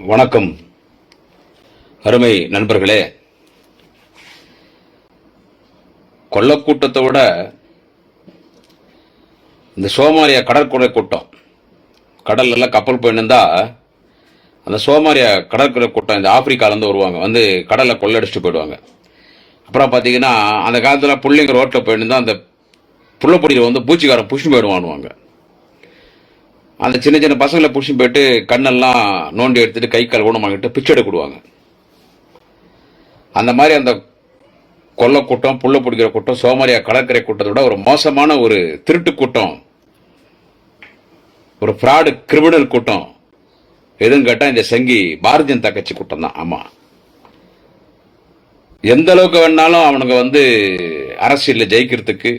வணக்கம். அருமை நண்பர்களே. கொள்ளக்கூட்டத்தை விட இந்த சோமாலியா கடற்கரை கூட்டம் கடல்ல எல்லாம் கப்பல் போயிருந்தா அந்த சோமாலியா கடற்கரை கூட்டம் இந்த ஆப்பிரிக்காலேருந்து வருவாங்க. வந்து கடலை கொள்ளடிச்சிட்டு போயிடுவாங்க. அப்புறம் பார்த்தீங்கன்னா அந்த காலத்தில் பிள்ளைங்க ரோட்டில் போயிருந்தா அந்த புள்ளப்பொடியில் வந்து பூச்சிக்காரன் புஷ்டி போயிடுவானுவாங்க அந்த சின்ன சின்ன பசங்களை புடிச்சு போயிட்டு கண்ணெல்லாம் நோண்டி எடுத்துட்டு கை கால் ஊனமாகிட்டு பிச்சை எடுக்கிடுவாங்க அந்த மாதிரி அந்த கொல்ல கூட்டம் புள்ள பிடிக்கிற கூட்டம் சோமாரியா கடற்கரை கூட்டத்தை விட ஒரு மோசமான ஒரு திருட்டு கூட்டம். ஒரு ஃப்ராடு கிரிமினல் கூட்டம். எதுன்னு கேட்டால் இந்த சங்கி பாரதிய ஜனதா கட்சி கூட்டம் தான். ஆமாம் எந்த அளவுக்கு வேணாலும் அவனுங்க வந்து அரசியலில் ஜெயிக்கிறதுக்கு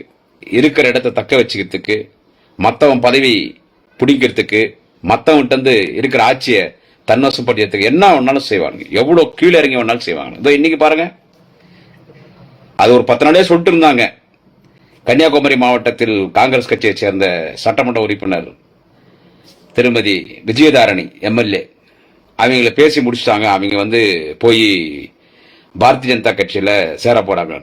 இருக்கிற இடத்த தக்க வச்சுக்கிறதுக்கு மற்றவன் பதவி பிடிக்கிறதுக்கு மற்றவன்கிட்ட இருக்கிற ஆட்சியை தன்வசப்படுத்துறதுக்கு என்ன வேணாலும் செய்வாங்க எவ்வளோ கீழே இறங்கி வேணாலும் செய்வாங்க இதோ இன்னைக்கு பாருங்க. அது ஒரு பத்து நாளே சொல்லிட்டு இருந்தாங்க. கன்னியாகுமரி மாவட்டத்தில் காங்கிரஸ் கட்சியை சேர்ந்த சட்டமன்ற உறுப்பினர் திருமதி விஜயதாரணி எம்எல்ஏ. அவங்கள பேசி முடிச்சிட்டாங்க. அவங்க வந்து போய் பாரதிய ஜனதா கட்சியில் சேர போகிறாங்க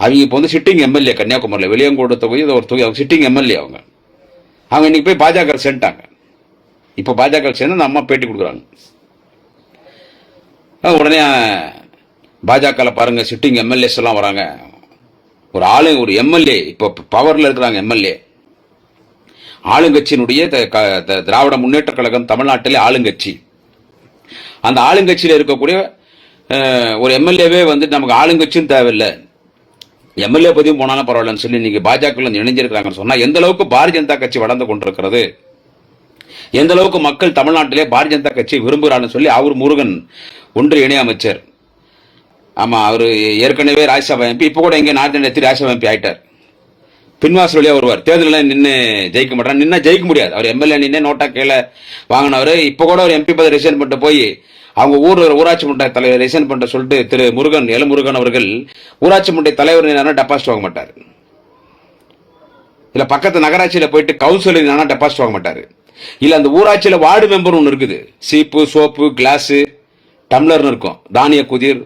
அவங்க இப்போ வந்து சிட்டிங் எம்எல்ஏ கன்னியாகுமரியில். வெளியங்கோடு தொகுதி ஒரு தொகுதி. அவங்க சிட்டிங் எம்எல்ஏ அவங்க. அவங்க இன்னைக்கு போய் பாஜக சேர்ந்துட்டாங்க. இப்போ பாஜக சேர்ந்து அந்த அம்மா பேட்டி கொடுக்குறாங்க. உடனே பாஜகவில் பாருங்கள் சிட்டிங் எம்எல்ஏஸ் எல்லாம் வராங்க. ஒரு ஆளு ஒரு எம்எல்ஏ இப்போ பவரில் இருக்கிறாங்க எம்எல்ஏ ஆளுங்கட்சியினுடைய த- க- த- திராவிட முன்னேற்ற கழகம் தமிழ்நாட்டிலே ஆளுங்கட்சி. அந்த ஆளுங்கட்சியில் இருக்கக்கூடிய ஒரு எம்எல்ஏவே வந்து நமக்கு ஆளுங்கட்சியும் தேவையில்லை. எம்எல்ஏ பதிவும் போனாலும் பரவாயில்லன்னு சொல்லி நீங்க பாஜக இணைஞ்சிருக்கிறாங்கன்னு சொன்னா எந்த அளவுக்கு பாரதிய ஜனதா கட்சி வளர்ந்து கொண்டிருக்கிறது? எந்த அளவுக்கு மக்கள் தமிழ்நாட்டிலே பாரதிய ஜனதா கட்சி விரும்புகிறான்னு சொல்லி அவர் முருகன் ஒன்று இணையமைச்சர் ஆமா அவர் ஏற்கனவே ராஜ்யசபா எம்பி இப்போ கூட இங்கே நார்த் இந்தியா ராஜ்யசபா எம்பி ஆயிட்டார். பின்வாசல் வழியாக வருவார். தேர்தலில் நின்று ஜெயிக்க மாட்டார். நின்னா ஜெயிக்க முடியாது. அவர் எம்எல்ஏ நின்று நோட்டா கீழே வாங்கினவர். இப்போ கூட ஒரு எம்பி பதவி ரிசைன் பண்ணிட்டு போய் அவங்க ஊர் ஊராட்சி மன்ற தலைவர் ரிசைன் பண்ண சொல்லிட்டு திரு முருகன் எலமுருகன் அவர்கள் ஊராட்சி மன்ற தலைவர் நின்னா டெபாசிட் வாங்க மாட்டார். இல்ல பக்கத்து நகராட்சியில போயிட்டு கவுன்சிலர் டெபாசிட் வாங்க மாட்டார். இல்ல அந்த ஊராட்சியில வார்டு மெம்பர் ஒன்று இருக்குது. சீப்பு சோப்பு கிளாஸ் டம்ளர்னு இருக்கும். தானிய குதிர்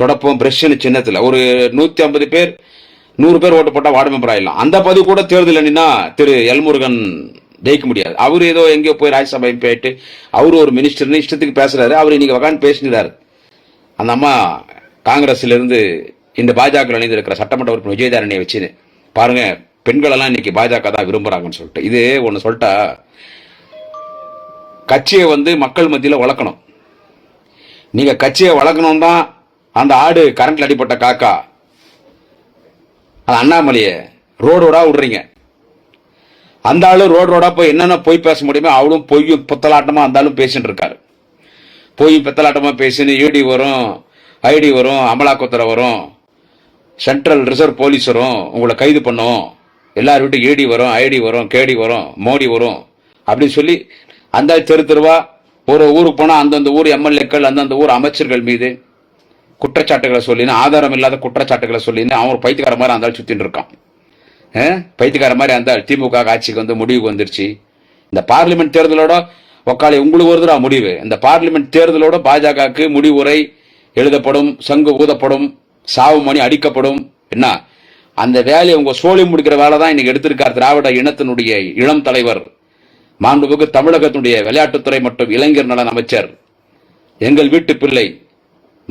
தொடப்பம் பிரஷ்னு சின்னத்தில். ஒரு நூத்தி ஐம்பது பேர் நூறு பேர் ஓட்டு போட்டால் வார்டு மெம்பர் ஆயிடலாம். அந்த பதிவு கூட தேர்தல் என்னன்னா திரு எல்முருகன் ஜெயிக்க முடியாது. அவர் ஏதோ எங்கேயோ போய் ராஜ்யசபை போயிட்டு அவர் ஒரு மினிஸ்டர்னு இஷ்டத்துக்கு பேசுறாரு அவர் இன்னைக்கு உட்காந்து பேசினாரு. அந்த அம்மா காங்கிரஸ்ல இருந்து இந்த பாஜக இருக்கிற சட்டமன்ற உறுப்பினர் விஜயதாரணியை வச்சு பாருங்க பெண்களெல்லாம் இன்றைக்கி இன்னைக்கு பாஜக தான் விரும்புறாங்கன்னு சொல்லிட்டு. இது ஒன்று சொல்லிட்டா கட்சியை வந்து மக்கள் மத்தியில் வளர்க்கணும். நீங்க கட்சியை வளர்க்கணும் தான் அந்த ஆடு கரண்ட்ல அடிப்பட்ட காக்கா. அந்த அண்ணாமலையை ரோடோடா விடுறீங்க. அந்த ஆளு ரோடு ரோடா போய் என்னென்ன பொய் பேச முடியுமோ அவளும் பொய்யும் புத்தலாட்டமா இருந்தாலும் பேசிட்டு இருக்காரு. பொய் பித்தலாட்டமா பேசின்னு ஈடி வரும் ஐடி வரும் அமலாக்கத்துறை வரும் சென்ட்ரல் ரிசர்வ் போலீஸ் வரும் உங்களை கைது பண்ணும் எல்லார் வீட்டும் ஈடி வரும் ஐடி வரும் கேடி வரும் மோடி வரும். அப்படின்னு சொல்லி அந்த தெரு தெருவா ஒரு ஊருக்கு போனால் அந்தந்த ஊர் எம்எல்ஏக்கள் அந்தந்த ஊர் அமைச்சர்கள் மீது குற்றச்சாட்டுகளை சொல்லின்னு ஆதாரம் இல்லாத குற்றச்சாட்டுகளை சொல்லின்னு அவன் ஒரு பைத்தியக்கார மாதிரி அந்த சுற்றின்னு இருக்கான். பைத்தியக்கார மாதிரி அந்த திமுக ஆட்சிக்கு வந்து முடிவுக்கு வந்துருச்சு. இந்த பார்லிமெண்ட் தேர்தலோட ஒக்காளி உங்களுக்கு வருதுடா முடிவு. இந்த பார்லிமெண்ட் தேர்தலோட பாஜகவுக்கு முடிவுரை எழுதப்படும் சங்கு ஊதப்படும் சாவு மணி அடிக்கப்படும். என்ன? அந்த வேலையை உங்க சோழி முடிக்கிற வேலை தான் இன்னைக்கு எடுத்திருக்கார் திராவிட இனத்தினுடைய இளம் தலைவர். மாண்புமிகு தமிழகத்தினுடைய விளையாட்டுத்துறை மற்றும் இளைஞர் நலன் அமைச்சர். எங்கள் வீட்டு பிள்ளை.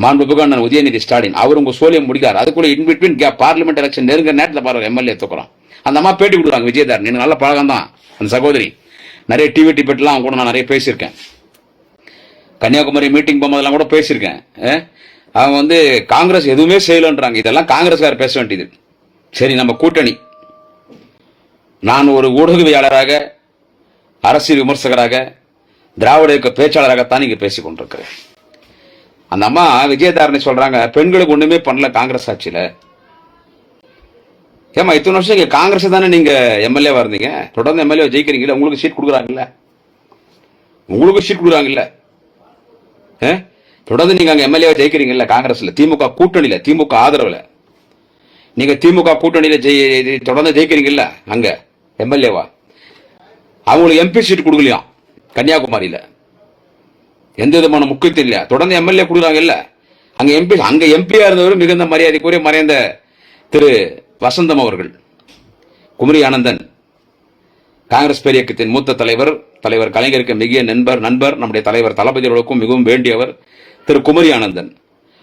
மாண்புமிகு அண்ணன் உதயநிதி ஸ்டாலின். அவர் உங்க சோழியம் முடிக்கிறார் அதுக்குள்ள இன் பிட்வீன் பார்லிமெண்ட் எலெக்ஷன் நெருங்க நேரத்தில் பாருங்க எம்எல்ஏ தூக்குறோம் அந்த அம்மா பேட்டி கொடுக்குறாங்க விஜயதார் நீங்க நல்ல பழகம் தான் அந்த சகோதரி. நிறைய டிவி டிபெட்லாம் அவங்க கூட நான் நிறைய பேசியிருக்கேன். கன்னியாகுமரி மீட்டிங் போகும்போதெல்லாம் கூட பேசியிருக்கேன். அவங்க வந்து காங்கிரஸ் எதுவுமே செய்யலன்றாங்க. இதெல்லாம் காங்கிரஸ்கார் பேச வேண்டியது. சரி நம்ம கூட்டணி. நான் ஒரு ஊடகவியாளராக அரசியல் விமர்சகராக திராவிட இயக்க பேச்சாளராகத்தான் நீங்கள் பேசிக் கொண்டிருக்கிறேன் அந்த அம்மா விஜயதாரணி சொல்றாங்க பெண்களுக்கு ஒண்ணுமே பண்ணல காங்கிரஸ் ஆட்சியில. ஏமா இத்தனை வருஷம் இங்க காங்கிரஸ் தானே நீங்க எம்எல்ஏவா இருந்தீங்க? தொடர்ந்து எம்எல்ஏ ஜெயிக்கிறீங்களா உங்களுக்கு சீட் கொடுக்குறாங்கல்ல? உங்களுக்கு சீட் கொடுக்குறாங்கல்ல? ஆ? தொடர்ந்து நீங்க அங்க எம்எல்ஏ ஜெயிக்கிறீங்கல்ல காங்கிரஸ்ல? திமுக கூட்டணியில திமுக ஆதரவுல. நீங்க திமுக கூட்டணியில ஜெயி- தொடர்ந்து ஜெயிக்கிறீங்கல்ல? அங்க எம்எல்ஏவா அவங்களுக்கு எம்பி சீட் கொடுக்கலையாம் கன்னியாகுமரியில. எந்த விதமான முக்கியத்துவம் இல்லையா தொடர்ந்து எம்எல்ஏ கொடுக்குறாங்க இல்ல? அங்க எம்பி அங்க எம்பியா இருந்தவர் மிகுந்த மரியாதைக்குரிய மறைந்த திரு வசந்தம் அவர்கள். குமரி ஆனந்தன். காங்கிரஸ் பேரியக்கத்தின் மூத்த தலைவர் தலைவர் கலைஞருக்கு மிக நண்பர் நண்பர் நம்முடைய தலைவர் தளபதிகளுக்கும் மிகவும் வேண்டியவர் திரு குமரி ஆனந்தன்.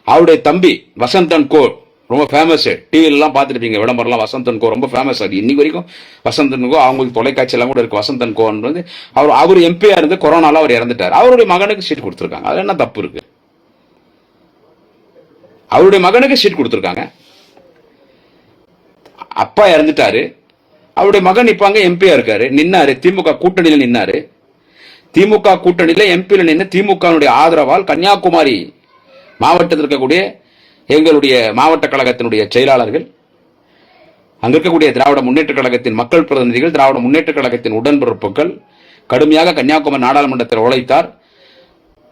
அவருடைய தம்பி வசந்தன் கோ ரொம்ப ஃபேமஸ் டிவிலலாம் பார்த்துருப்பீங்க. விளம்பரம்லாம் வசந்தன் கோ ரொம்ப ஃபேமஸ் அது இன்னைக்கு வரைக்கும் வசந்தன் கோ அவங்களுக்கு தொலைக்காட்சியெல்லாம் கூட இருக்குது வசந்தன் கோன்றது. அவர் அவர் எம்பியாக இருந்து கொரோனாவில் அவர் இறந்துட்டார். அவருடைய மகனுக்கு சீட் கொடுத்துருக்காங்க. அது என்ன தப்பு இருக்குது அவருடைய மகனுக்கு சீட் கொடுத்துருக்காங்க. அப்பா இறந்துட்டாரு. அவருடைய மகன் இப்போ அங்கே எம்பியா இருக்காரு. நின்னாரு. திமுக கூட்டணியில் நின்னாரு. திமுக கூட்டணியில் எம்பியில் நின்று திமுகவினுடைய ஆதரவால் கன்னியாகுமரி மாவட்டத்தில் இருக்கக்கூடிய எங்களுடைய மாவட்ட கழகத்தினுடைய செயலாளர்கள் அங்கு இருக்கக்கூடிய திராவிட முன்னேற்ற கழகத்தின் மக்கள் பிரதிநிதிகள் திராவிட முன்னேற்ற கழகத்தின் உடன்பிறப்புகள் கடுமையாக கன்னியாகுமரி நாடாளுமன்றத்தில் உழைத்தார்.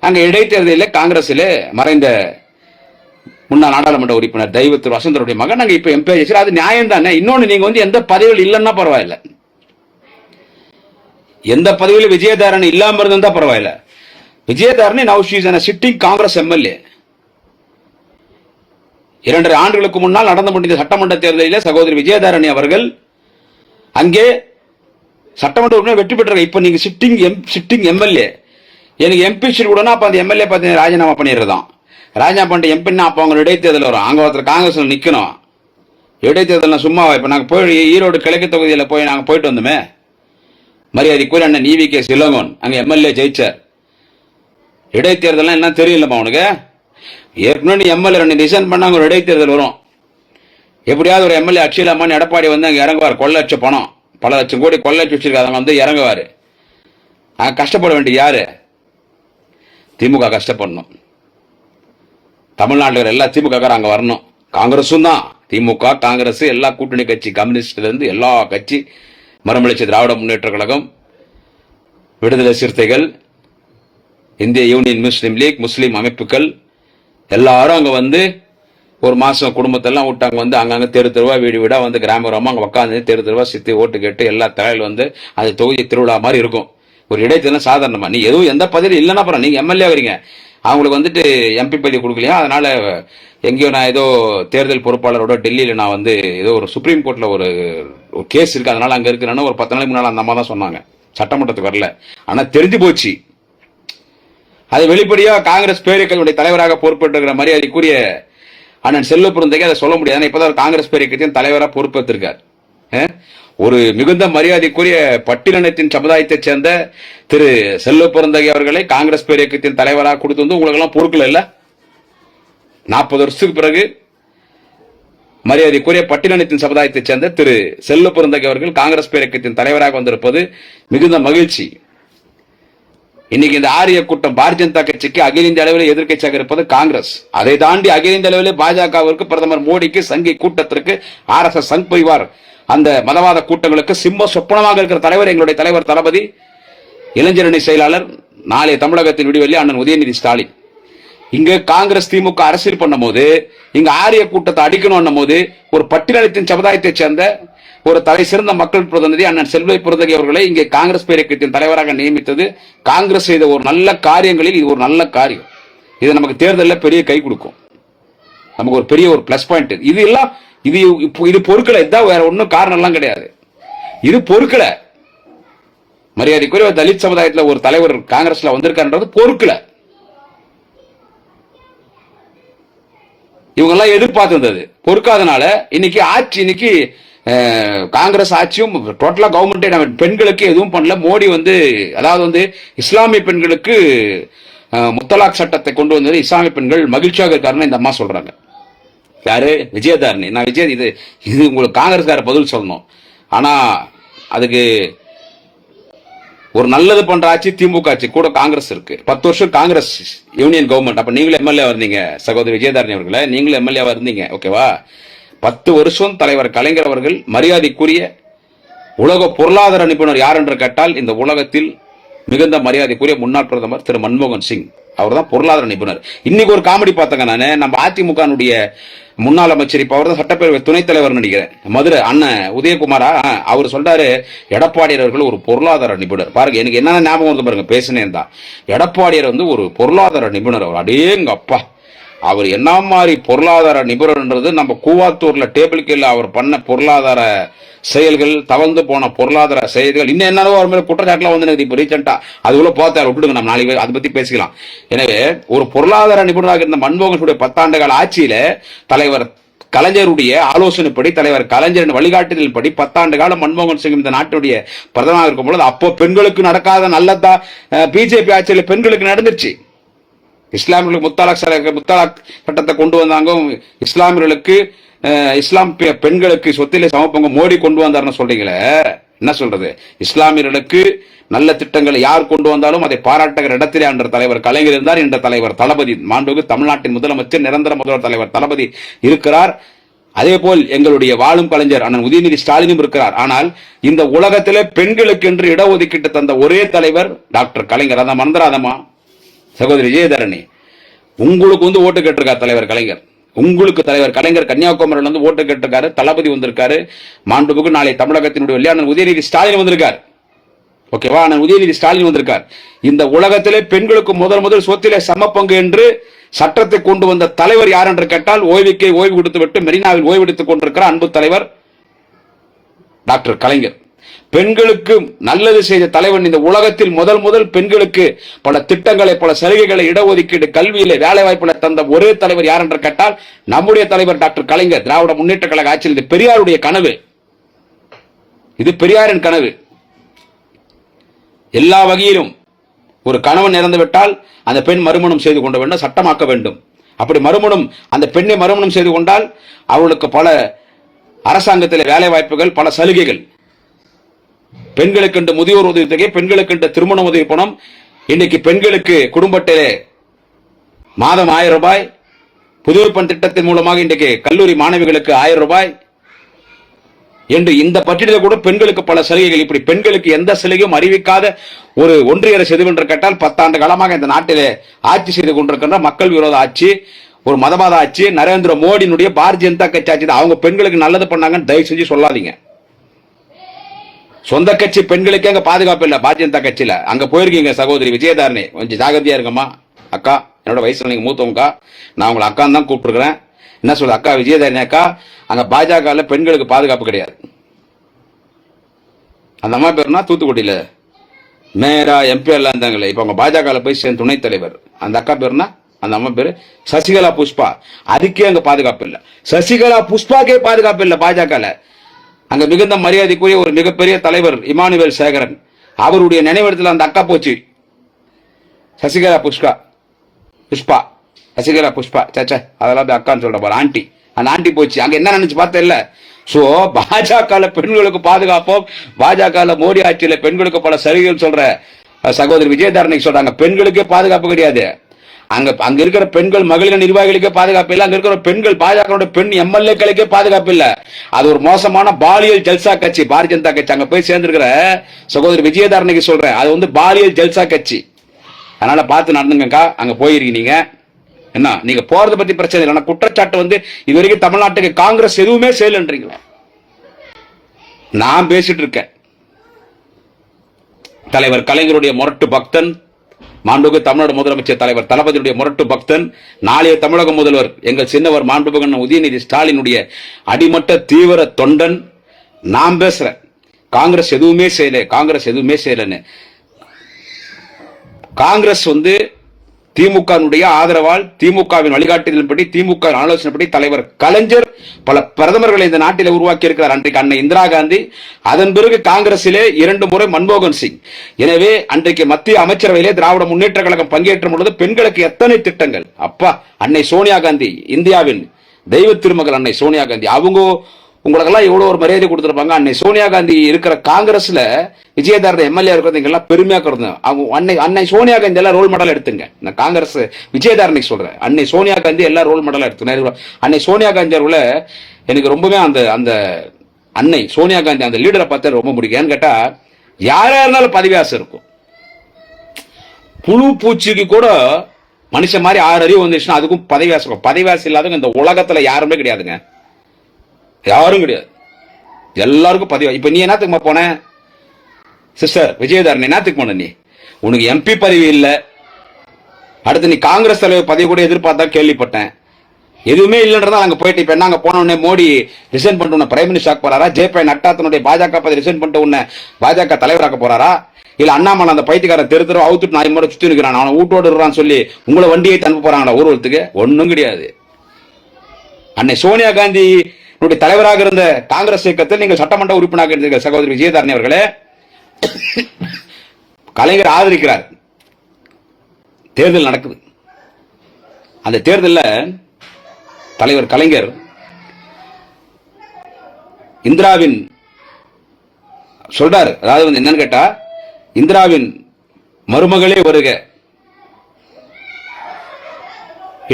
அங்கே இடைத்தேர்தலில் காங்கிரஸில் மறைந்த முன்னாள் நாடாளுமன்ற உறுப்பினர் தெய்வ திரு வசந்தருடைய மகன் நாங்கள் இப்போ எம்பி அது நியாயம் தானே? இன்னொன்று நீங்கள் வந்து எந்த பதவியில் இல்லைன்னா பரவாயில்ல. எந்த பதவியில் விஜயதாரன் இல்லாமல் இருந்தால் பரவாயில்ல. Vijayadharani now she's sitting Congress MLA. இரண்டரை ஆண்டுகளுக்கு முன்னால் நடந்து முடிந்த சட்டமன்ற தேர்தலில் சகோதரி விஜயதாரணி அவர்கள் அங்கே சட்டமன்ற உறுப்பினர் வெற்றி பெற்றாங்க இப்போ நீங்கள் சிட்டிங் எம் சிட்டிங் எம்எல்ஏ எனக்கு எம்பி சீட் கூடனா அப்போ அந்த எம்எல்ஏ பார்த்து ராஜினாமா பண்ணிடுறதான் ராஜினாமா பண்ணிட்டு எம்பின்னா அப்போ அவங்க இடைத்தேர்தல் வரும். அங்கே ஒருத்தர் காங்கிரஸில் நிற்கணும் இடைத்தேர்தல் சும்மா இப்போ நாங்கள் போய் ஈரோடு கிழக்கு தொகுதியில் போய் நாங்கள் போயிட்டு வந்தோமே. மரியாதைக்குரிய அண்ணன் ஈவி கே சிலங்கோன் அங்கே எம்எல்ஏ ஜெயிச்சார். இடைத்தேர்தல்லாம் என்ன தெரியலம்மா உனக்கு. ஏற்கனவே எம்எல்ஏ ரெண்டு ரிசைன் பண்ணாங்க ஒரு இடைத்தேர்தல் வரும். எப்படியாவது ஒரு எம்எல்ஏ அக்ஷயில் அம்மான் எடப்பாடி வந்து அங்கே இறங்குவார் கொள்ள லட்சம் பணம். பல லட்சம் கோடி கொள்ள லட்சம் வச்சிருக்காங்க வந்து இறங்குவார். அங்கே கஷ்டப்பட வேண்டிய யார்? திமுக கஷ்டப்படணும். தமிழ்நாட்டில் எல்லா திமுக அங்கே வரணும். காங்கிரஸும் தான். திமுக காங்கிரஸ் எல்லா கூட்டணி கட்சி கம்யூனிஸ்ட்லேருந்து எல்லா கட்சி மறுமலர்ச்சி திராவிட முன்னேற்ற கழகம் விடுதலை சிறுத்தைகள் இந்திய யூனியன் முஸ்லீம் லீக் முஸ்லீம் அமைப்புகள் எல்லாரும் அங்கே வந்து ஒரு மாதம் குடும்பத்தெல்லாம் விட்டாங்க வந்து அங்கங்கே தெரு தெருவா வீடு வீடாக வந்து கிராம கிராமம் உட்காந்து தெரு தெருவா சித்தி ஓட்டு கேட்டு எல்லா தலையில் வந்து அது தொகுதி திருவிழா மாதிரி இருக்கும். ஒரு இடைத்தேர்தல் சாதாரணமாக நீ எதுவும் எந்த பதவி இல்லைன்னா அப்புறம் நீங்கள் எம்எல்ஏ வரீங்க அவங்களுக்கு வந்துட்டு எம்பி பதவி கொடுக்கலையா? அதனால் எங்கேயோ நான் ஏதோ தேர்தல் பொறுப்பாளரோட டெல்லியில் நான் வந்து ஏதோ ஒரு சுப்ரீம் கோர்ட்டில் ஒரு ஒரு கேஸ் இருக்குது அதனால் அங்கே இருக்கிறேன்னு ஒரு பத்து நாளைக்கு முன்னால் அந்த அம்மா தான் சொன்னாங்க. சட்டமன்றத்துக்கு வரல. ஆனால் தெரிஞ்சு போச்சு. அது வெளிப்படையா காங்கிரஸ் பேரியக்கத்தினுடைய தலைவராக பொறுப்பேற்றுகிற மரியாதைக்குரிய அண்ணன் செல்வ பிறந்தகை அதை சொல்ல முடியாது. இப்பதான் காங்கிரஸ் பேரியக்கத்தின் தலைவராக பொறுப்பேற்றிருக்கார். ஒரு மிகுந்த மரியாதைக்குரிய பட்டியலினத்தின் சமுதாயத்தைச் சேர்ந்த திரு செல்வ பிறந்தகை அவர்களை காங்கிரஸ் பேரியக்கத்தின் தலைவராக கொடுத்து வந்து உங்களுக்கு எல்லாம் பொறுக்கல இல்ல? நாற்பது வருஷத்துக்கு பிறகு மரியாதைக்குரிய பட்டியலினத்தின் சமுதாயத்தைச் சேர்ந்த திரு செல்வ பிறந்தகை அவர்கள் காங்கிரஸ் பேரியக்கத்தின் தலைவராக வந்திருப்பது மிகுந்த மகிழ்ச்சி. இன்னைக்கு இந்த ஆரிய கூட்டம் பாரதிய ஜனதா கட்சிக்கு அகில இந்திய அளவில் எதிர்கட்சியாக இருப்பது காங்கிரஸ். அதை தாண்டி அகில இந்திய அளவில் பாஜகவிற்கு பிரதமர் மோடிக்கு சங்கி கூட்டத்திற்கு R S S Sangh Parivar. அந்த மதவாத கூட்டங்களுக்கு சிம்ம சொப்பனமாக இருக்கிற தலைவர் எங்களுடைய தலைவர் தளபதி இளைஞரணி செயலாளர் நாளைய தமிழகத்தின் விடிவெள்ளி அண்ணன் உதயநிதி ஸ்டாலின். இங்க காங்கிரஸ் திமுக அரசியல் பண்ணும்போது இங்க ஆரிய கூட்டத்தை அடிக்கணும் போது ஒரு பட்டியலத்தின் சமுதாயத்தைச் சேர்ந்த ஒரு தலை சிறந்த மக்கள் பிரதிநிதி அண்ணன் செல்வை பிரதகி அவர்களை இங்கே காங்கிரஸ் பேரியக்கத்தின் தலைவராக நியமித்தது. காங்கிரஸ் செய்த ஒரு நல்ல காரியங்களில் இது ஒரு நல்ல காரியம். இது நமக்கு தேர்தலில் பெரிய கை கொடுக்கும். நமக்கு ஒரு பெரிய ஒரு பிளஸ் பாயிண்ட் இது எல்லாம் இது இது பொருட்களை இதான் வேற ஒன்றும் காரணம் எல்லாம் கிடையாது. இது பொருட்களை மரியாதைக்குரிய தலித் சமுதாயத்தில் ஒரு தலைவர் காங்கிரஸ்ல வந்திருக்காருன்றது பொருட்களை இவங்கெல்லாம் எதிர்பார்த்திருந்தது. பொறுக்காதனால இன்னைக்கு ஆட்சி இன்னைக்கு காங்கிரஸ் ஆட்சியும் டோட்டலா கவர்மெண்ட்டே நம்ம பெண்களுக்கு எதுவும் பண்ணல. மோடி வந்து அதாவது வந்து இஸ்லாமிய பெண்களுக்கு முத்தலாக் சட்டத்தை கொண்டு வந்தது. இஸ்லாமிய பெண்கள் மகிழ்ச்சியாக இருக்காருன்னு இந்த அம்மா சொல்றாங்க. யாரு? விஜயதாரணி. நான் விஜய் இது இது உங்களுக்கு காங்கிரஸ்கார பதில் சொல்லணும். ஆனா அதுக்கு ஒரு நல்லது பண்ற ஆட்சி திமுக ஆட்சி. கூட காங்கிரஸ் இருக்கு. பத்து வருஷம் காங்கிரஸ் யூனியன் கவர்மெண்ட் அப்ப நீங்களும் எம்எல்ஏ இருந்தீங்க சகோதரி விஜயதாரணி அவர்களே. நீங்களும் எம்எல்ஏவா இருந்தீங்க. ஓகேவா பத்து வருஷம் தலைவர் கலைஞர் அவர்கள் மரியாதைக்குரிய உலக பொருளாதார நிபுணர் யார் என்று கேட்டால் இந்த உலகத்தில் மிகுந்த மரியாதைக்குரிய முன்னாள் பிரதமர் திரு மன்மோகன் சிங். அவர் தான் பொருளாதார நிபுணர். இன்னைக்கு ஒரு காமெடி பார்த்தங்க நான். நம்ம அதிமுகனுடைய முன்னாள் அமைச்சர் இப்போ அவர் தான் சட்டப்பேரவை துணைத் தலைவர் நினைக்கிறேன். மதுரை அண்ணன் உதயகுமாரா? அவர் சொல்றாரு எடப்பாடியார் அவர்கள் ஒரு பொருளாதார நிபுணர். பாருங்க எனக்கு என்னென்ன ஞாபகம் வந்து பாருங்க பேசினேன் தான். எடப்பாடியார் வந்து ஒரு பொருளாதார நிபுணர் அவர். அடேங்க அப்பா அவர் என்ன மாதிரி பொருளாதார நிபுணர்ன்றது நம்ம கூவாத்தூர்ல டேபிள் கீழே அவர் பண்ண பொருளாதார செயல்கள் தவழ்ந்து போன பொருளாதார செயல்கள் இன்னும் என்னவோ அவர் மேலே குற்றச்சாட்டுலாம் வந்து இப்போ ரீசெண்டாக அதுக்குள்ள போத்தார் விட்டுடுங்க நம்ம நாளைக்கு அதை பற்றி பேசிக்கலாம். எனவே ஒரு பொருளாதார நிபுணராக இருந்த மன்மோகனுடைய பத்தாண்டு கால ஆட்சியில தலைவர் கலைஞருடைய ஆலோசனைப்படி தலைவர் கலைஞரின் வழிகாட்டுதல் படி பத்தாண்டு காலம் மன்மோகன் சிங் இந்த நாட்டுடைய பிரதமராக இருக்கும் பொழுது அப்போ பெண்களுக்கு நடக்காத நல்லதா பிஜேபி ஆட்சியில் பெண்களுக்கு நடந்துருச்சு. இஸ்லாமியர்களுக்கு முத்தாலாக் சர- முத்தாலாக் சட்டத்தை கொண்டு வந்தாங்க இஸ்லாமியர்களுக்கு இஸ்லாம் பெண்களுக்கு சொத்திலே சமப்பங்க மோடி கொண்டு வந்தாருன்னு சொல்றீங்களே? என்ன சொல்றது? இஸ்லாமியர்களுக்கு நல்ல திட்டங்களை யார் கொண்டு வந்தாலும் அதை பாராட்டுகிற இடத்திலே அன்ற தலைவர் கலைஞர் இருந்தார். என்ற தலைவர் தளபதி மாண்புக்கு தமிழ்நாட்டின் முதலமைச்சர் நிரந்தர முதல்வர் தலைவர் தளபதி இருக்கிறார். அதே போல் எங்களுடைய வாழும் கலைஞர் அண்ணன் உதயநிதி ஸ்டாலினும் இருக்கிறார். ஆனால் இந்த உலகத்திலே பெண்களுக்கு என்று இடஒதுக்கீட்டு தந்த ஒரே தலைவர் டாக்டர் கலைஞர். அதான் மறந்துடாதமா சகோதரி விஜயதரணி உங்களுக்கு வந்து ஓட்டு கேட்டிருக்கார் தலைவர் கலைஞர். உங்களுக்கு தலைவர் கலைஞர் கன்னியாகுமரியில் வந்து ஓட்டு கேட்டிருக்காரு தளபதி வந்திருக்காரு. மாண்புக்கு நாளை தமிழகத்தினுடைய வெளியான உதயநிதி ஸ்டாலின் வந்திருக்கார். ஓகேவா அண்ணன் உதயநிதி ஸ்டாலின் வந்திருக்கார். இந்த உலகத்திலே பெண்களுக்கு முதல் முதல் சொத்திலே சமப்பங்கு என்று சட்டத்தை கொண்டு வந்த தலைவர் யார் என்று கேட்டால் ஓய்வுக்கே ஓய்வு கொடுத்து விட்டு மெரினாவில் ஓய்வெடுத்துக் கொண்டிருக்கிற அன்பு தலைவர் டாக்டர் கலைஞர். பெண்களுக்கு நல்லது செய்த தலைவன் இந்த உலகத்தில் முதல் முதல் பெண்களுக்கு பல திட்டங்களை பல சலுகைகளை இடஒதுக்கீடு கல்வியில வேலை வாய்ப்புல தந்த ஒரே தலைவர் யார் என்று கேட்டால் நம்முடைய தலைவர் டாக்டர் கலைஞர் திராவிட முன்னேற்ற கழக ஆட்சியில் இது பெரியாருடைய கனவு. இது பெரியாரின் கனவு. எல்லா வகையிலும் ஒரு கணவன் இறந்துவிட்டால் அந்த பெண் மறுமணம் செய்து கொண்டு வேண்டும் சட்டமாக்க வேண்டும். அப்படி மறுமணம் அந்த பெண்ணை மறுமணம் செய்து கொண்டால் அவளுக்கு பல அரசாங்கத்தில் வேலை வாய்ப்புகள் பல சலுகைகள். பெண்களுக்கு முதியோர் உதவி தொகை பெண்களுக்கு திருமண உதவி பணம். இன்னைக்கு பெண்களுக்கு குடும்பத்திலே மாதம் ஆயிரம் ரூபாய் புதுமைப்பெண் திட்டத்தின் மூலமாக இன்றைக்கு கல்லூரி மாணவிகளுக்கு ஆயிரம் ரூபாய். என்று இந்த பட்டியலில் கூட பெண்களுக்கு பல சலுகைகள். இப்படி பெண்களுக்கு எந்த சலுகையும் அறிவிக்காத ஒரு ஒன்றிய அரசு எதுவென்று கேட்டால் பத்தாண்டு காலமாக இந்த நாட்டிலே ஆட்சி செய்து கொண்டிருக்கின்ற மக்கள் விரோத ஆட்சி ஒரு மதவாத ஆட்சி. நரேந்திர மோடியினுடைய பாரதிய ஜனதா கட்சி ஆட்சி அவங்க பெண்களுக்கு நல்லது பண்ணாங்கன்னு தயவு செஞ்சு சொல்லாதீங்க. சொந்த கட்சி பெண்களுக்கே அங்க பாதுகாப்பு இல்ல? பாரதிய ஜனதா கட்சியில. அங்க போயிருக்கீங்க சகோதரி விஜயதாரணி. கொஞ்சம் ஜாகிரதையா இருக்கம்மா அக்கா என்னோட வயசுல நீங்க மூத்தவங்கக்கா நான் உங்களை அக்கான்னு தான் கூப்பிட்டுருக்கிறேன். என்ன சொல்றது? அக்கா விஜயதாரணி அக்கா. அங்க பாஜகல பெண்களுக்கு பாதுகாப்பு கிடையாது. அந்த அம்மா பேருனா தூத்துக்குடியில. மேயரா எம்பி எல்லாம் இருந்தாங்களே. இப்ப அவங்க பாஜகல போய் சேர்ந்த துணைத் தலைவர். அந்த அக்கா பேருனா அந்த அம்மா பேரு சசிகலா புஷ்பா. அதுக்கே அங்க பாதுகாப்பு இல்லை. சசிகலா புஷ்பாக்கே பாதுகாப்பு இல்லை பாஜகல. அங்க மிகுந்த மரியாதைக்குரிய ஒரு மிகப்பெரிய தலைவர் இமானுவேல் சேகரன். அவருடைய நினைவிடத்தில் அந்த அக்கா போச்சு. சசிகலா புஷ்பா புஷ்பா. சசிகலா புஷ்பா. சேச்சே அதெல்லாம் அக்கான்னு சொல்ற பாரு ஆண்டி. அந்த ஆண்டி போச்சு. அங்க என்ன நினைச்சு பார்த்தேன் இல்ல. சோ பாஜக பெண்களுக்கு பாதுகாப்போம். பாஜக மோடி ஆட்சியில பெண்களுக்கு பல சலுகைகள் சொல்ற சகோதரி விஜயதாரணிக்கு சொல்றாங்க. பெண்களுக்கே பாதுகாப்பு கிடையாது. அங்க அங்க இருக்கிற பெண்கள் மகளிர் நிர்வாகிகளுக்கே பாதுகாப்பு இல்லை. அங்க இருக்கிற பெண்கள் பாஜக பெண் எம்எல்ஏக்களுக்கே பாதுகாப்பு இல்லை. அது ஒரு மோசமான பாலியல் ஜல்சா கட்சி பாரதிய ஜனதா கட்சி. அங்க போய் சேர்ந்திருக்கிற சகோதரி விஜயதாரணைக்கு சொல்றேன். அது வந்து பாலியல் ஜல்சா கட்சி. அதனால பார்த்து நடந்துங்கக்கா. அங்க போயிருக்கீங்க என்ன? நீங்க போறதை பத்தி பிரச்சனை இல்லை. ஆனா குற்றச்சாட்டு வந்து இது வரைக்கும் தமிழ்நாட்டுக்கு காங்கிரஸ் எதுவுமே செய்யலன்றீங்களா நான் பேசிட்டு இருக்கேன். தலைவர் கலைஞருடைய முரட்டு பக்தன் மாண்புக்கு தமிழ்நாடு முதலமைச்சர் தலைவர் தளபதியுடைய முரட்டு பக்தன் நாளைய தமிழக முதல்வர் எங்கள் சின்னவர் மாண்புகண்ண உதயநிதி ஸ்டாலினுடைய அடிமட்ட தீவிர தொண்டன். நான் பேசுறேன். காங்கிரஸ் எதுவுமே செய்யல காங்கிரஸ் எதுவுமே செய்யலன்னு. காங்கிரஸ் வந்து திமுகவினுடைய ஆதரவால் திமுகவின் வழிகாட்டுதலின்படி திமுக ஆலோசனைப்படி தலைவர் கலைஞர் பல பிரதமர்களை இந்த நாட்டில் உருவாக்கி இருக்கிறார் அன்றைக்கு அன்னை இந்திரா காந்தி. அதன் பிறகு காங்கிரசிலே இரண்டு முறை மன்மோகன் சிங். எனவே அன்றைக்கு மத்திய அமைச்சரவையிலே திராவிட முன்னேற்ற கழகம் பங்கேற்றும் பொழுது பெண்களுக்கு எத்தனை திட்டங்கள்? அப்பா அன்னை சோனியா காந்தி இந்தியாவின் தெய்வ திருமகள் அன்னை சோனியா காந்தி. அவங்க உங்களுக்கெல்லாம் இவ்வளோ ஒரு மரியாதை கொடுத்துருப்பாங்க. அன்னை சோனியா காந்தி இருக்கிற காங்கிரஸ்ல விஜயதாரத எம்எல்ஏ இருக்கிறது எல்லாம் பெருமையா கருதுங்க அவங்க அன்னை அன்னை சோனியா காந்தி எல்லாம் ரோல் மாடல் எடுத்துங்க. நான் காங்கிரஸ் விஜயதாரணிக்கு சொல்றேன். அன்னை சோனியா காந்தி எல்லாம் ரோல் மாடலாக எடுத்துங்க அன்னை சோனியா காந்தி அவர்கள எனக்கு ரொம்பவே அந்த அந்த அன்னை சோனியா காந்தி அந்த லீடரை பார்த்தா ரொம்ப பிடிக்கும். ஏன்னு கேட்டா யாரா இருந்தாலும் பதவி ஆசை இருக்கும். புழு பூச்சிக்கு கூட மனுஷன் மாதிரி ஆறு அறிவு வந்துச்சுன்னா அதுக்கும் பதவி ஆசை இல்லாதவங்க இந்த உலகத்துல யாருமே கிடையாதுங்க. யாரும் கிடையாது. எல்லாருக்கும் பதவி இப்போ நீ என்னத்துக்குமா போன? சிஸ்டர் விஜயதாரன் என்னத்துக்கு போன நீ? உனக்கு எம்பி பதவி இல்லை. அடுத்து நீ காங்கிரஸ் தலைவர் பதவி கூட எதிர்பார்த்தா கேள்விப்பட்டேன். எதுவுமே இல்லைன்றதா நாங்கள் போயிட்டு இப்போ என்ன அங்க போன உடனே மோடி ரிசைன் பண்ணிட்டு உன்னை பிரைம் மினிஸ்டர் ஆக்க போறாரா? ஜே பை பாஜக பதவி ரிசைன் பண்ணிட்டு உன்னை பாஜக தலைவராக்க போறாரா? இல்ல அண்ணாமலை அந்த பைத்தியக்காரன் தெரு தெரு அவுத்துட்டு நான் முறை சுத்தி நிற்கிறான் அவன் வீட்டோடு இருக்கிறான்னு சொல்லி உங்களை வண்டியை அனுப்ப போறாங்களா? ஊர்வலத்துக்கு? ஒன்றும் கிடையாது. அன்னை சோனியா காந்தி உங்களுடைய தலைவராக இருந்த காங்கிரஸ் இயக்கத்தில் நீங்கள் சட்டமன்ற உறுப்பினராக இருந்தீர்கள் சகோதரி விஜயதாரணி அவர்களே. கலைஞர் ஆதரிக்கிறார். தேர்தல் நடக்குது. அந்த தேர்தலில் தலைவர் கலைஞர் இந்திராவின் சொல்றாரு. அதாவது வந்து என்னன்னு கேட்டா இந்திராவின் மருமகளே வருக.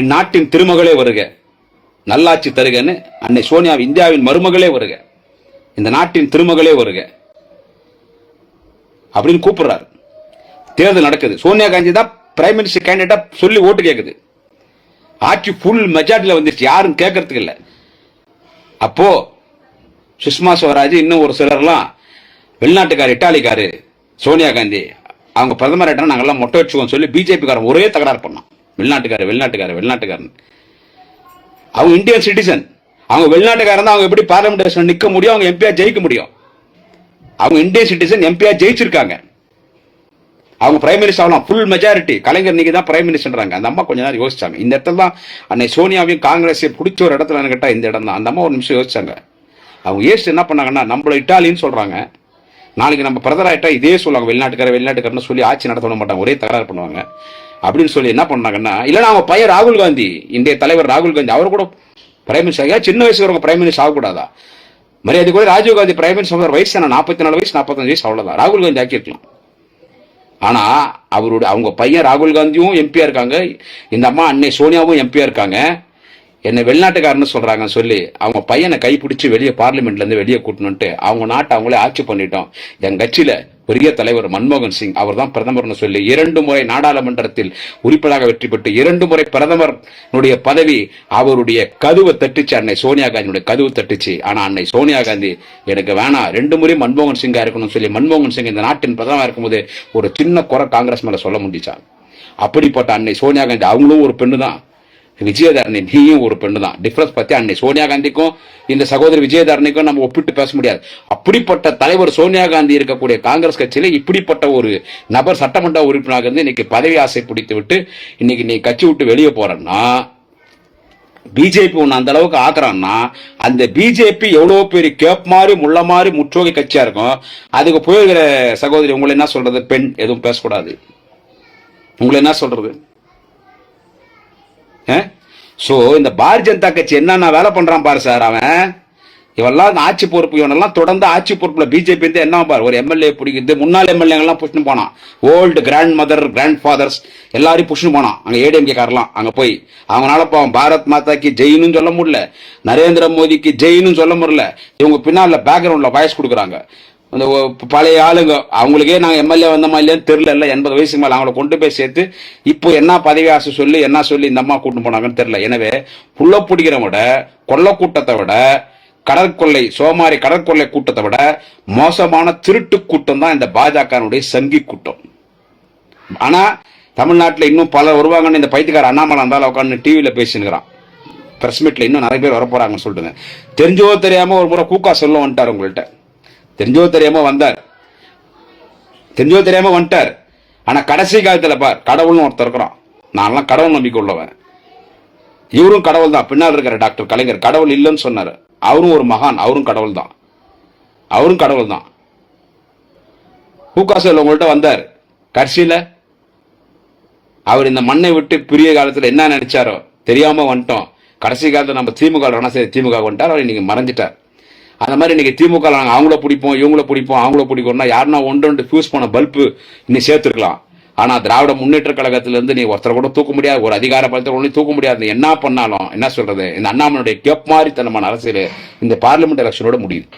இந்நாட்டின் திருமகளே வருக. நல்லாட்சி தருகன்னு அன்னை சோனியா இந்தியாவின் மருமகளே வருக. இந்த நாட்டின் திருமகளே வருக. அப்படின்னு கூப்பிடுறாரு. தேர்தல் நடக்குது. சோனியா காந்தி தான் பிரைம் மினிஸ்டர் கேண்டிடேட்டா சொல்லி ஓட்டு கேட்குது ஆட்சி ஃபுல் மெஜாரிட்டியில் வந்துருச்சு. யாரும் கேட்கறதுக்கு இல்லை. அப்போ சுஷ்மா ஸ்வராஜ் இன்னும் ஒரு சிலர்லாம் வெளிநாட்டுக்கார் இட்டாலிக்காரு சோனியா காந்தி அவங்க பிரதமர் ஆயிட்டா நாங்கள்லாம் மொட்டை வச்சுக்கோம் சொல்லி பிஜேபிக்காரன் ஒரே தகராறு பண்ணோம் வெளிநாட்டுக்காரர் வெளிநாட்டுக்காரர் வெளிநாட்டுக்காரன் அவங்க இந்தியன் சிட்டிசன் அவங்க வெளிநாட்டுக்காரன் தான் அவங்க எப்படி பார்லிமெண்ட் நிற்க முடியும்? அவங்க எம்பியா ஜெயிக்க முடியும்? அவங்க இந்தியன் சிட்டிசன் எம்பியா ஜெயிச்சிருக்காங்க. அவங்க பிரைம் மினிஸ்டர் ஆகலாம். ஃபுல் மெஜாரிட்டி கலைஞர் நீங்க தான் பிரைம் மினிஸ்டர்ன்றாங்க அந்த அம்மா கொஞ்ச நேரம் யோசிச்சாங்க. இந்த இடத்துல தான் அன்னை சோனியாவையும் காங்கிரஸையும் பிடிச்ச ஒரு இடத்துல கேட்டால் இந்த இடம் தான். அந்த அம்மா ஒரு நிமிஷம் யோசிச்சாங்க. அவங்க யோசிச்சு என்ன பண்ணாங்கன்னா நம்மள இட்டாலின்னு சொல்றாங்க. நாளைக்கு நம்ம பிரதர் ஆகிட்டா இதே சொல்லுவாங்க. வெளிநாட்டுக்கார வெளிநாட்டுக்காரன்னு சொல்லி ஆட்சி நடத்த மாட்டாங்க. ஒரே தகராறு பண்ணுவாங்க. அப்படின்னு சொல்லி என்ன பண்ணாங்கன்னா இல்லைன்னா அவங்க பையன் ராகுல் காந்தி இந்திய தலைவர் ராகுல் காந்தி அவர் கூட பிரைம் மினிஸ்டர் ஏன் சின்ன வயசுல வரவங்க பிரைம் மினிஸ்டர் ஆகக்கூடாதா? மரியாதை கூட ராஜீவ் காந்தி பிரைம் மினிஸ்டர் வயசு என்ன? நாற்பத்தி நாலு வயசு நாற்பத்தஞ்சு வயசு அவ்வளோதான் ராகுல் காந்தி ஆக்கியிருக்கலாம். ஆனால் அவருடைய அவங்க பையன் ராகுல் காந்தியும் எம்பியாக இருக்காங்க. இந்த அம்மா அன்னை சோனியாவும் எம்பியாக இருக்காங்க. என்னை வெளிநாட்டுக்காரன்னு சொல்றாங்கன்னு சொல்லி அவங்க பையனை கைப்பிடிச்சு வெளியே பார்லிமெண்ட்ல இருந்து வெளியே கூட்டணுன்ட்டு அவங்க நாட்டை அவங்களே ஆட்சி பண்ணிட்டோம். என் கட்சியில பெரிய தலைவர் மன்மோகன் சிங் அவர் தான் பிரதமர்னு சொல்லி இரண்டு முறை நாடாளுமன்றத்தில் உறுப்பினராக வெற்றி பெற்று இரண்டு முறை பிரதமருடைய பதவி அவருடைய கதுவை தட்டுச்சு அன்னை சோனியா காந்தியுடைய கதுவை தட்டுச்சு. ஆனா அன்னை சோனியா காந்தி எனக்கு வேணாம் ரெண்டு முறை மன்மோகன் சிங்கா இருக்கணும்னு சொல்லி மன்மோகன் சிங் இந்த நாட்டின் பிரதமர் இருக்கும்போது ஒரு சின்ன குறை காங்கிரஸ் மேல சொல்ல முடிச்சா அப்படிப்பட்ட அன்னை சோனியா காந்தி அவங்களும் ஒரு பெண்ணு தான் விஜயதாரணி நீயும் ஒரு பெண்ணு தான் டிஃபரன்ஸ் பத்தி அன்னை சோனியா காந்திக்கும் இந்த சகோதரி விஜயதாரணிக்கும் நம்ம ஒப்பிட்டு பேச முடியாது. அப்படிப்பட்ட தலைவர் சோனியா காந்தி இருக்கக்கூடிய காங்கிரஸ் கட்சியில இப்படிப்பட்ட ஒரு நபர் சட்டமன்ற உறுப்பினராக இருந்து இன்னைக்கு பதவி ஆசை பிடித்து விட்டு இன்னைக்கு நீ கட்சி விட்டு வெளியே போறன்னா பிஜேபி ஒன்று அந்த அளவுக்கு ஆக்குறான்னா அந்த பிஜேபி எவ்வளோ பெரிய கேப் மாதிரி முள்ள மாதிரி முற்றோகை கட்சியா இருக்கும் அதுக்கு போயிருக்கிற சகோதரி உங்களை என்ன சொல்றது? பெண் எதுவும் பேசக்கூடாது. உங்களை என்ன சொல்றது? ஸோ இந்த பாரதிய ஜனதா கட்சி என்னென்ன வேலை பண்ணுறான் பாரு சார் அவன். இவெல்லாம் ஆட்சி பொறுப்பு இவனெல்லாம் தொடர்ந்து ஆட்சி பொறுப்பில் பிஜேபி வந்து என்ன பாரு ஒரு எம்எல்ஏ பிடிக்குது. முன்னாள் எம்எல்ஏங்கெல்லாம் புஷ்னு போனான் old grandmother grandfathers எல்லாரையும் புஷ்னு போனான். அங்கே ஏடிஎம்கே காரலாம் அங்கே போய். அவங்களால பாவம் பாரத் மாதாக்கு ஜெயினும் சொல்ல முடியல. நரேந்திர மோடிக்கு ஜெயின்னு சொல்ல முடியல. இவங்க பின்னால் பேக்ரவுண்டில் வாய்ஸ் கொடுக்குறாங்க. அந்த பழைய ஆளுங்க அவங்களுக்கே நாங்கள் எம்எல்ஏ வந்தோமா இல்லையான்னு தெரில இல்லை எண்பது வயசுக்கு மேலே அவங்கள கொண்டு போய் சேர்த்து இப்போ என்ன பதவி ஆசை சொல்லி என்ன சொல்லி இந்த அம்மா கூட்டு போனாங்கன்னு தெரில எனவே புள்ள பிடிக்கிறவங்க விட கொள்ள கூட்டத்தை விட கடற்கொள்ளை சோமாரி கடற்கொள்ளை கூட்டத்தை விட மோசமான திருட்டு கூட்டம் தான் இந்த பாஜகனுடைய சங்கி கூட்டம். ஆனால் தமிழ்நாட்டில் இன்னும் பல வருவாங்கன்னு இந்த பைத்தியக்கார அண்ணாமலை இருந்தாலும் உட்காந்து டிவியில் பேசினுக்கிறான். பிரஸ் மீட்டில் இன்னும் நிறைய பேர் வரப்போறாங்கன்னு சொல்லிட்டுங்க தெரிஞ்சோ தெரியாமல் ஒரு முறை கூக்கா சொல்ல வந்துட்டார் உங்கள்கிட்ட தெரிஞ்சோ தெரியாம வந்தார். தெரிஞ்சோ தெரியாம வந்துட்டார். ஆனா கடைசி காலத்துல பார் கடவுள்னு ஒருத்தர் இருக்கிறான். நான்லாம் கடவுள் நம்பிக்கை உள்ளவன் இவரும் கடவுள் தான். பின்னால் இருக்கிற டாக்டர் கலைஞர் கடவுள் இல்லைன்னு சொன்னார். அவரும் ஒரு மகான். அவரும் கடவுள் தான். அவரும் கடவுள் தான். பூக்காசல் உங்கள்கிட்ட வந்தார். கடைசியில் அவர் இந்த மண்ணை விட்டு பிரிய காலத்தில் என்ன நினைச்சாரோ தெரியாமல் வந்துட்டோம். கடைசி காலத்தில் நம்ம திமுக வேணா சரி திமுக வந்துட்டார். அவர் இன்னைக்கு மறைஞ்சிட்டார். அந்த மாதிரி இன்னைக்கு திமுக நாங்கள் அவங்கள பிடிப்போம் இவங்கள பிடிப்போம் அவங்கள பிடிக்கும்னா யாருன்னா ஒன்று ஒன்று ஃபியூஸ் பண்ண பல்பு இன்னும் சேர்த்துருக்கலாம். ஆனால் திராவிட முன்னேற்ற கழகத்திலேருந்து நீ ஒருத்தரை கூட தூக்க முடியாது ஒரு அதிகார பலத்தை கூட தூக்க முடியாது. என்ன பண்ணாலும் என்ன சொல்றது? இந்த அண்ணாமனுடைய கேப் மாதிரித்தனமான அரசியல் இந்த பார்லிமெண்ட் எலெக்ஷனோட முடியுது.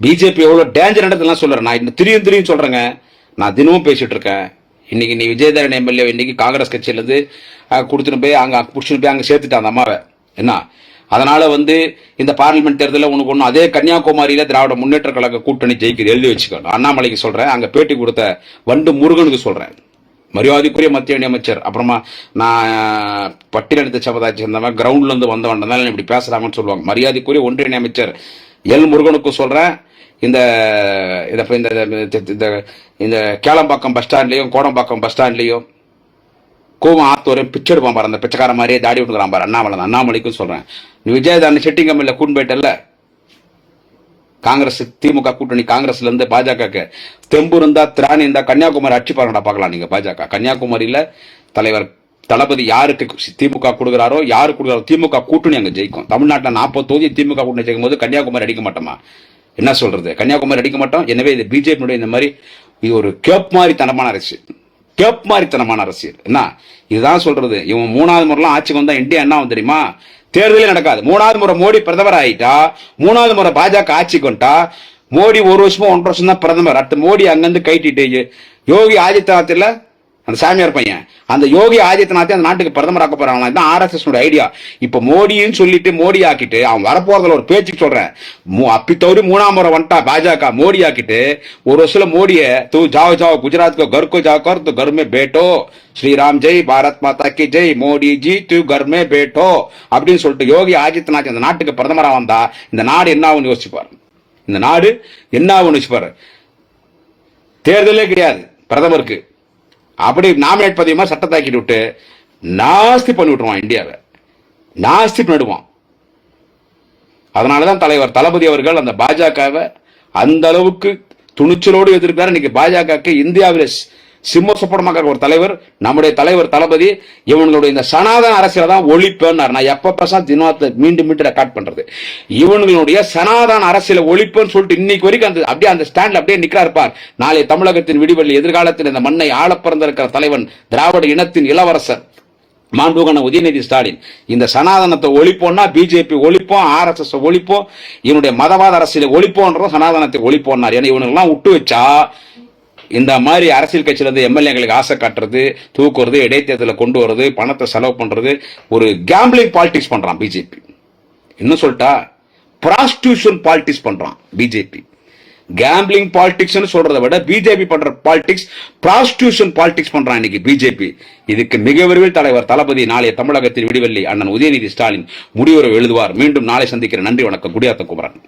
பிஜேபி எவ்வளோ டேஞ்சர் இடத்துலாம் சொல்கிறேன் நான் இன்னும் திரியும் திரியும் சொல்கிறேங்க நான் தினமும் பேசிகிட்டு இருக்கேன். இன்னைக்கு நீ விஜயதரன் எம்எல்ஏ இன்னைக்கு காங்கிரஸ் கட்சியிலேருந்து கொடுத்துட்டு போய் அங்கே பிடிச்சிட்டு போய் அங்கே சேர்த்துட்டான் அந்த அம்மாவை. என்ன? அதனால வந்து இந்த பார்லிமெண்ட் தேர்தலில் உனக்கு ஒன்றும் அதே கன்னியாகுமரியில திராவிட முன்னேற்ற கழக கூட்டணி ஜெயிக்குது எழுதி வச்சுக்கணும் அண்ணாமலைக்கு சொல்றேன் அங்கே பேட்டி கொடுத்த வண்டு முருகனுக்கு சொல்றேன் மரியாதைக்குரிய மத்திய இணையமைச்சர் அப்புறமா நான் பட்டியலெடுத்த சமுதாயத்தை சேர்ந்தவன் கிரவுண்ட்ல இருந்து வந்தவன் இப்படி பேசுறாங்கன்னு சொல்லுவாங்க மரியாதைக்குரிய ஒன்றிய இணையமைச்சர் எல் முருகனுக்கும் சொல்றேன் இந்த இந்த இந்த இந்த இந்த கேளம்பாக்கம் பஸ் ஸ்டாண்ட்லயும் கோடம்பாக்கம் பஸ் ஸ்டாண்ட்லயும் கோவம் ஆத்தோரையும் பிச்சை எடுப்பான் பாரு அந்த பிச்சைக்கார மாதிரியே தாடி விட்டுக்கிறான் பாரு. அண்ணாமலை அண்ணாமலைக்கும் சொல்கிறேன் நீ விஜயதாரணி செட்டிங் கூண்டு போயிட்டல்ல காங்கிரஸ் திமுக கூட்டணி காங்கிரஸ்ல இருந்து தெம்பு இருந்தா திராணி இருந்தா கன்னியாகுமரி அடிச்சு பாருங்கடா பார்க்கலாம் நீங்க பாஜக. கன்னியாகுமரியில தலைவர் தளபதி யாருக்கு திமுக கொடுக்குறாரோ யாரு கொடுக்குறாரோ திமுக கூட்டணி அங்கே ஜெயிக்கும். தமிழ்நாட்டில் நாற்பது தொகுதி திமுக கூட்டணி ஜெயிக்கும் போது கன்னியாகுமரி அடிக்க மாட்டோமா? என்ன சொல்றது? கன்னியாகுமரி அடிக்க மாட்டோம். எனவே இது பிஜேபியுடைய இந்த மாதிரி இது ஒரு கேப் மாதிரி தனமான அரசு. கேப்மாரித்தனமான அரசியல். என்ன? இதுதான் சொல்றது. இவன் மூணாவது முறைலாம் ஆட்சிக்கு வந்தா இந்தியா என்ன ஆகும் தெரியுமா? தேர்தலே நடக்காது. மூணாவது முறை மோடி பிரதமர் ஆயிட்டா மூணாவது முறை பாஜக ஆட்சிக்கு வந்துட்டா மோடி ஒரு வருஷமோ ஒன்றரை வருஷம் தான் பிரதமர். அடுத்து மோடி அங்கேருந்து கைட்டிட்டு யோகி ஆதித்யநாத் இல்ல அந்த சாமியார் பையன். அந்த யோகி ஆதித்யநாத்தை அந்த நாட்டுக்கு பிரதமர் ஆக்க போறாங்களா தான் ஆர்எஸ்எஸ் ஐடியா இப்ப மோடின்னு சொல்லிட்டு மோடி ஆக்கிட்டு அவன் வரப்போறதுல ஒரு பேச்சு சொல்றேன். அப்பி தவிர மூணாம் முறை வந்துட்டா பாஜக மோடி ஆக்கிட்டு ஒரு வருஷத்துல மோடிய தூ ஜாவோ ஜாவோ குஜராத் கர்கோ கர் கோ ஜாவோ கர் கர் மே பேட்டோ. ஸ்ரீராம் ஜெய் பாரத் மாதா கி ஜெய் மோடி ஜி தூ கர்மே பேட்டோ. அப்படின்னு சொல்லிட்டு யோகி ஆதித்யநாத் அந்த நாட்டுக்கு பிரதமராக வந்தா இந்த நாடு என்ன ஆகும்னு யோசிச்சுப்பாரு இந்த நாடு என்ன ஆகும்னு யோசிச்சுப்பாரு தேர்தலே கிடையாது பிரதமருக்கு. அப்படி நாமினேட் பதிவுமா சட்டத்தாக்கிட்டு விட்டு நாஸ்தி பண்ணி விட்டுருவான் இந்தியாவை. நாஸ்தி பண்ணிடுவான். அதனாலதான் தலைவர் தளபதி அவர்கள் அந்த பாஜகவை அந்த அளவுக்கு துணிச்சலோடு எதிர்க்கிறார். இன்னைக்கு பாஜகவுக்கு இந்தியாவில் சிம்ம சொப்பனமாக ஒரு தலைவர் நம்முடைய தலைவர் தளபதி இவங்களுடைய இந்த சனாதன அரசியலை தான் ஒழிப்பேன்னார். நான் எப்ப பேச தினத்தை மீண்டும் மீண்டும் ரெக்கார்ட் பண்றது. இவங்களுடைய சனாதன அரசியலை ஒழிப்புன்னு சொல்லிட்டு இன்னைக்கு வரைக்கும் அந்த அப்படியே அந்த ஸ்டாண்ட்ல அப்படியே நிற்கிறார் பார். நாளை தமிழகத்தின் விடிவெள்ளி எதிர்காலத்தில் இந்த மண்ணை ஆள பிறந்திருக்கிற தலைவன் திராவிட இனத்தின் இளவரசர் மாண்புகன உதயநிதி ஸ்டாலின். இந்த சனாதனத்தை ஒழிப்போம்னா பிஜேபி ஒழிப்போம் ஆர்எஸ்எஸ் ஒழிப்போம் இவனுடைய மதவாத அரசியலை ஒழிப்போன்றதும் சனாதனத்தை ஒழிப்போம்னார். ஏன்னா இவனுக்கெல்லாம் விட்டு வச்சா இந்த மாதிரி அரசியல் கட்சியிலேருந்து எம்எல்ஏங்களுக்கு ஆசை காட்டுறது தூக்குறது இடைத்தேர்தலில் கொண்டு வர்றது பணத்தை செலவு பண்ணுறது ஒரு கேம்பிளிங் பாலிடிக்ஸ் பண்ணுறான் பிஜேபி இன்னும் சொல்லிட்டா ப்ராஸ்டியூஷன் பாலிடிக்ஸ் பண்ணுறான் பிஜேபி கேம்பிளிங் பாலிடிக்ஸ்னு சொல்றதை விட பிஜேபி பண்ற பாலிடிக்ஸ் ப்ராஸ்டியூஷன் பாலிடிக்ஸ் பண்றான் இன்னைக்கு பிஜேபி இதுக்கு மிக விரைவில் தலைவர் தளபதி நாளைய தமிழகத்தின் விடிவெள்ளி அண்ணன் உதயநிதி ஸ்டாலின் முடிவுரை எழுதுவார். மீண்டும் நாளை சந்திக்கிற நன்றி வணக்கம். குடியாத்த குமரன்.